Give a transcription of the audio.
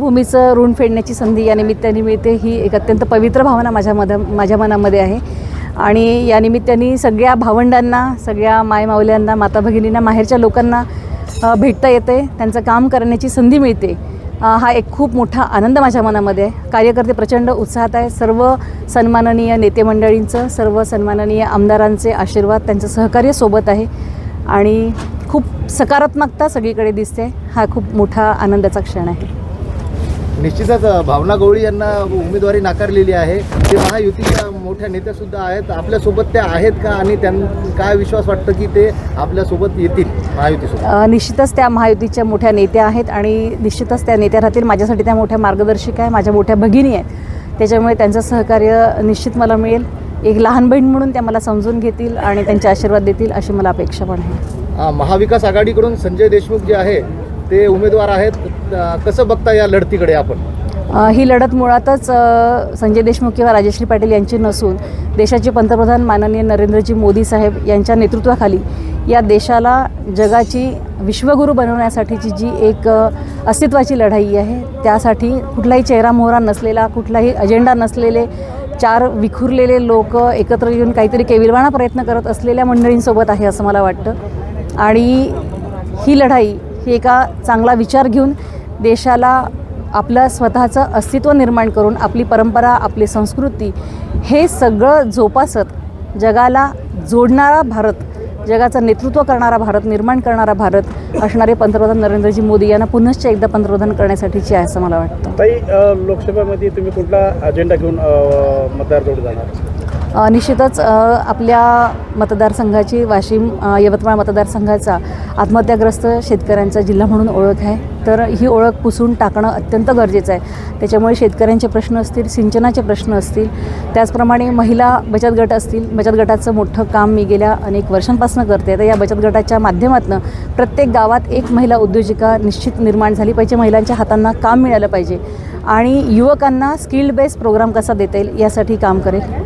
भूमीचं ऋण फेडण्याची संधी या निमित्ताने मिळते ही एक अत्यंत पवित्र भावना माझ्या मध माझ्या मनामध्ये आहे. आणि या निमित्ताने सगळ्या भावंडांना सगळ्या मायमावल्यांना माता भगिनींना माहेरच्या लोकांना भेटता येते. त्यांचं काम करण्याची संधी मिळते. हा एक खूप मोठा आनंद माझ्या मनामध्ये आहे. कार्यकर्ते प्रचंड उत्साहात आहे. सर्व सन्माननीय नेते मंडळींचं सर्व सन्माननीय आमदारांचे आशीर्वाद त्यांचं सहकार्य सोबत आहे. आणि खूप सकारात्मकता सगळीकडे दिसते. हा खूप मोठा आनंदाचा क्षण आहे. निश्चितच भावना गवळी यांना उमेदवारी नाकारलेली आहे. ते महायुतीच्या मोठ्या नेत्या सुद्धा आहेत. आपल्यासोबत त्या आहेत का? आणि त्यांना काय विश्वास वाटतं की ते आपल्यासोबत येतील महायुतीसोबत निश्चितच त्या महायुतीच्या मोठ्या नेत्या आहेत आणि निश्चितच त्या नेत्या राहतील. माझ्यासाठी त्या मोठ्या मार्गदर्शिका आहे. माझ्या मोठ्या भगिनी आहेत. त्याच्यामुळे त्यांचं सहकार्य निश्चित मला मिळेल. एक लहान बहीण म्हणून त्या मला समजून घेतील आणि त्यांचे आशीर्वाद देतील अशी मला अपेक्षा पण आहे. महाविकास आघाडीकडून संजय देशमुख जे आहे ते उमेदवार आहेत. कसं बघता या लढतीकडे आपण? ही लढत मुळातच संजय देशमुख किंवा राजश्री पाटील यांची नसून देशाचे पंतप्रधान माननीय नरेंद्रजी मोदी साहेब यांच्या नेतृत्वाखाली या देशाला जगाची विश्वगुरू बनवण्यासाठीची जी एक अस्तित्वाची लढाई आहे त्यासाठी कुठलाही चेहरा मोहरा नसलेला कुठलाही अजेंडा नसलेले चार विखुरलेले लोक एकत्र येऊन काहीतरी केविलवाणा प्रयत्न करत असलेल्या मंडळींसोबत आहे असं मला वाटतं. आणि ही लढाई ही एका चांगला विचार घेऊन देशाला आपलं स्वतःचं अस्तित्व निर्माण करून आपली परंपरा आपली संस्कृती हे सगळं जोपासत जगाला जोडणारा भारत जगाचं नेतृत्व करणारा भारत निर्माण करणारा भारत असणारे पंतप्रधान नरेंद्रजी मोदी यांना पुनश्च एकदा पंतप्रधान करण्यासाठीची आहे असं मला वाटतं. ताई लोकसभेमध्ये तुम्ही कुठला अजेंडा घेऊन मतदार जोड जाणार? निश्चितच आपल्या मतदारसंघाची वाशिम यवतमाळ मतदारसंघाचा आत्महत्याग्रस्त शेतकऱ्यांचा जिल्हा म्हणून ओळख आहे. तर ही ओळख पुसून टाकणं अत्यंत गरजेचं आहे. त्याच्यामुळे शेतकऱ्यांचे प्रश्न असतील सिंचनाचे प्रश्न असतील त्याचप्रमाणे महिला बचत गट असतील बचत गटाचं मोठं काम मी गेल्या अनेक वर्षांपासून करते. तर या बचत गटाच्या माध्यमातून प्रत्येक गावात एक महिला उद्योजिका निश्चित निर्माण झाली पाहिजे. महिलांच्या हातांना काम मिळालं पाहिजे. आणि युवकांना स्किल्ड बेस्ड प्रोग्राम कसा देता येईल यासाठी काम करेल.